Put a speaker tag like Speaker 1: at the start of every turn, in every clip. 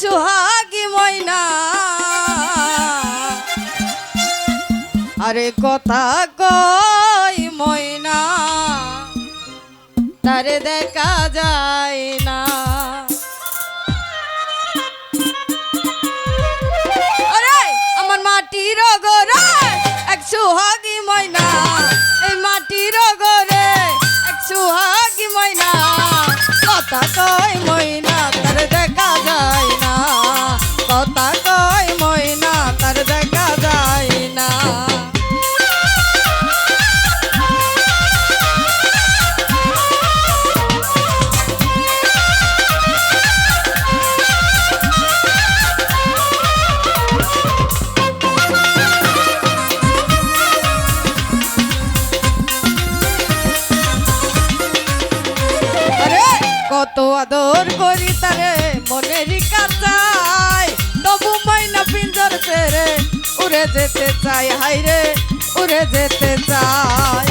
Speaker 1: সুহাগী ময়না। আরে কথা কই ময়না তারে দেখা যায় না। করি তারে মনেরই কাচাই তবু মাইনা পিঞ্জর পেরে উড়ে যেতে চাই হাইরে উড়ে যেতে চাই।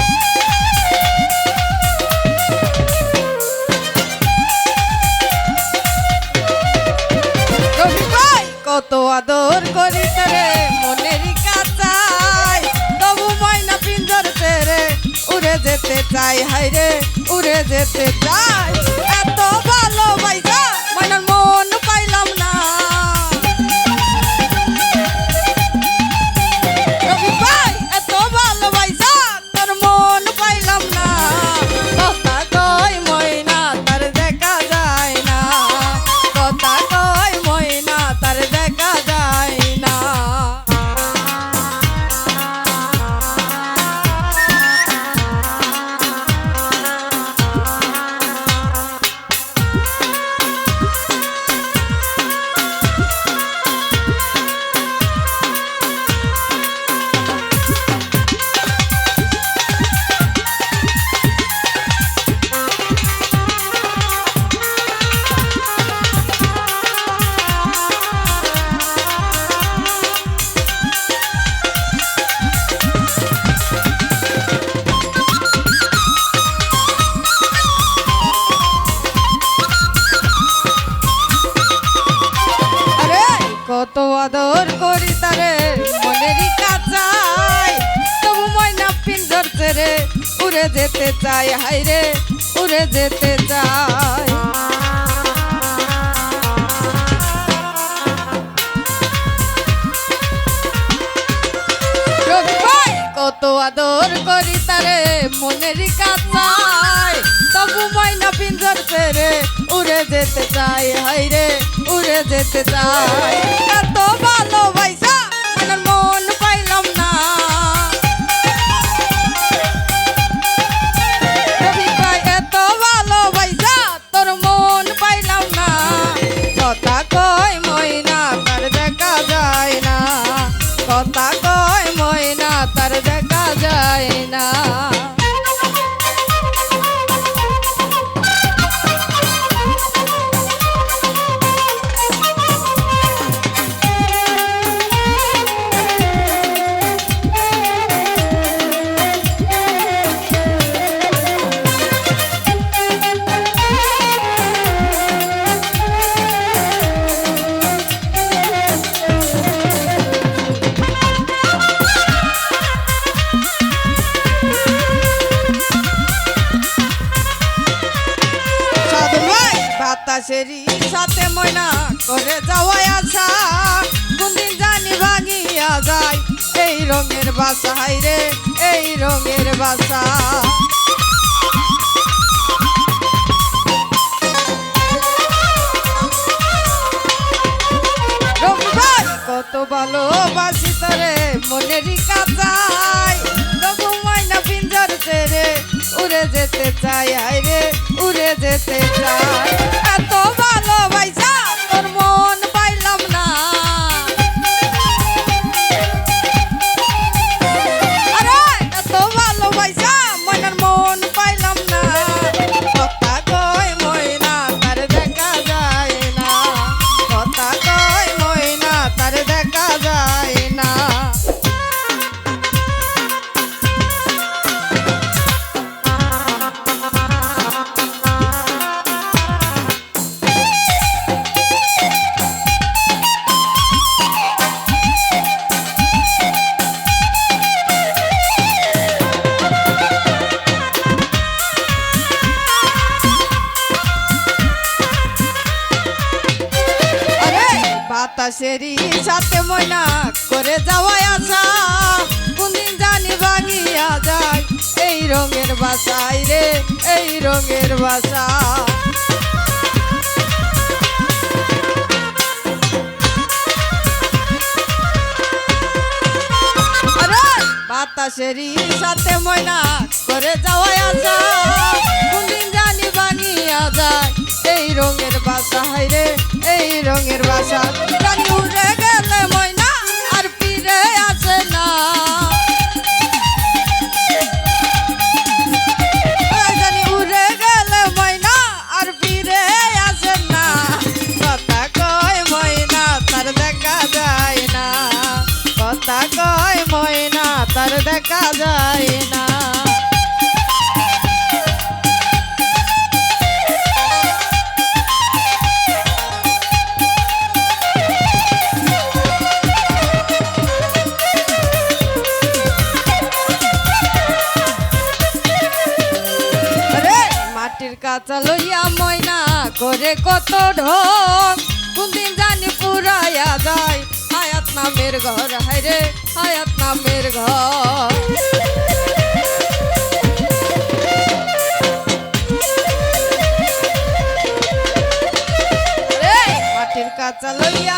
Speaker 1: কত আদর করি তারে মনেরই কাচাই তবু ময়না পিঞ্জর পেরে উড়ে যেতে চাই হাইরে উড়ে যেতে চাই। কত আদর করি তারে, মনেরই কাচাই তবু ময়না পিঞ্জর ছেড়ে উড়ে যেতে চাই হাইরে উড়ে যেতে চাই। কত আদর করি তারে মনের কাচাই তবু ময়না পিঞ্জর পেরে উড়ে যেতে চাই রে, উড়ে যেতে চাই। এত ভালোবাসা মন বাতাসেরই সাথে ময়না করে যাওয়াই আশা। কোনদিন জানি ভাঙিয়া যায়, এই রঙের বাসা হাইরে এই রঙের বাসা। কত ভালোবাসি তোরে মনেরই কাজাই তবু ময়না পিঞ্জর ছেড়ে উড়ে যেতে চাই আইরে উড়ে যেতে চাই বাতাসেরই সাথে ময়না করে যাওয়াই আসা কোনদিন জানি ভাঙিয়া যায়, এই রঙের বাসায় রে, এই রঙের বাসা। বাতাসেরই সাথে ময়না করে যাওয়াই আসা কোনদিন জানি ভাঙিয়া যায়, এই রঙের বাসা হাইরে এই রঙের বাসা। মাটির লইয়া ময়না করে কত ঢোক কোনদিন জানি পুরাইয়া যায়, হায়াত নামের ঘর হায়রে হায়াত নামের ঘর। মাটির কাঁচা লইয়া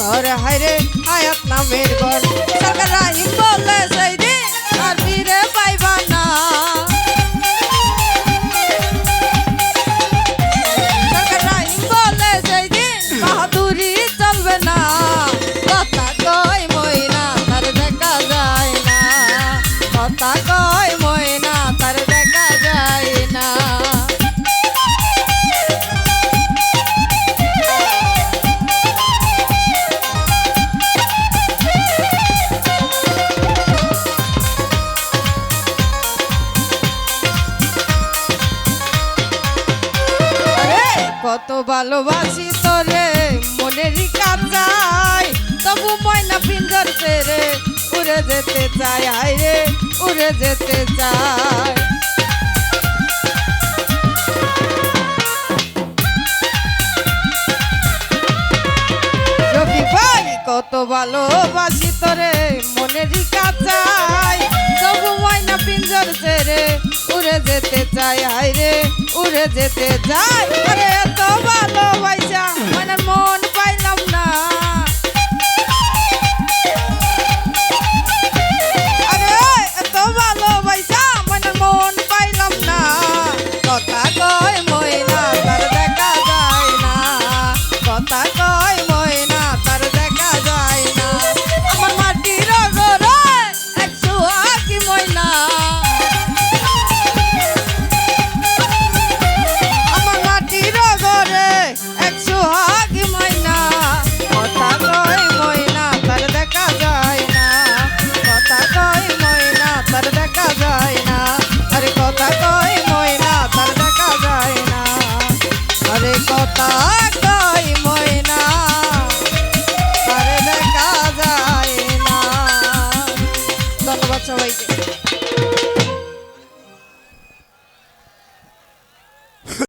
Speaker 1: ঘর হায়রে হায়াত নামের ঘর। সরকার রাহিম বলে সেই ভালোবাসি তোরে মনেরই কাজাই তবু ময়না পিঞ্জর ছেড়ে উড়ে যেতে চাই হায় রে, উড়ে যেতে চাই কত ভালোবাসি তোরে মনেরই কাজাই তবু ময়না পিঞ্জর ছেড়ে উড়ে যেতে চাই হায় রে, উড়ে যেতে চাই